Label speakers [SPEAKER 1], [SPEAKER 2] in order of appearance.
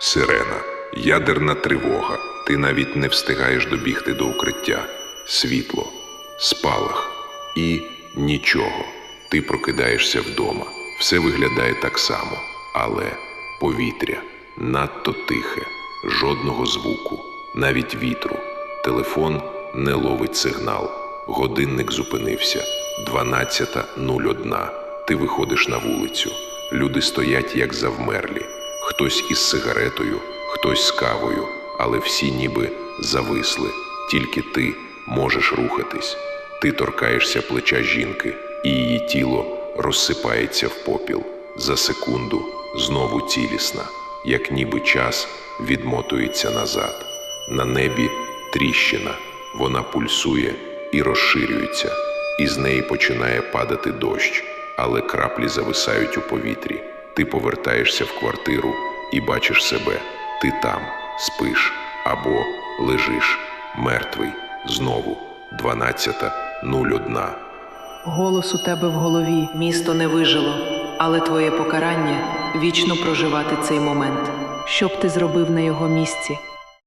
[SPEAKER 1] Сирена, ядерна тривога. Ти навіть не встигаєш добігти до укриття. Світло, спалах і нічого. Ти прокидаєшся вдома. Все виглядає так само, але повітря надто тихе, жодного звуку, навіть вітру. Телефон не ловить сигнал. Годинник зупинився. 12.01. Ти виходиш на вулицю. Люди стоять як завмерлі. Хтось із сигаретою, хтось з кавою, але всі ніби зависли. Тільки ти можеш рухатись. Ти торкаєшся плеча жінки, і її тіло розсипається в попіл. За секунду знову цілісна, як ніби час відмотується назад. На небі тріщина, вона пульсує і розширюється, і з неї починає падати дощ, але краплі зависають у повітрі. Ти повертаєшся в квартиру і бачиш себе. Ти там спиш або лежиш, мертвий, знову 12.01.
[SPEAKER 2] Голос у тебе в голові. Місто не вижило, але твоє покарання вічно проживати цей момент. Що б ти зробив на його місці?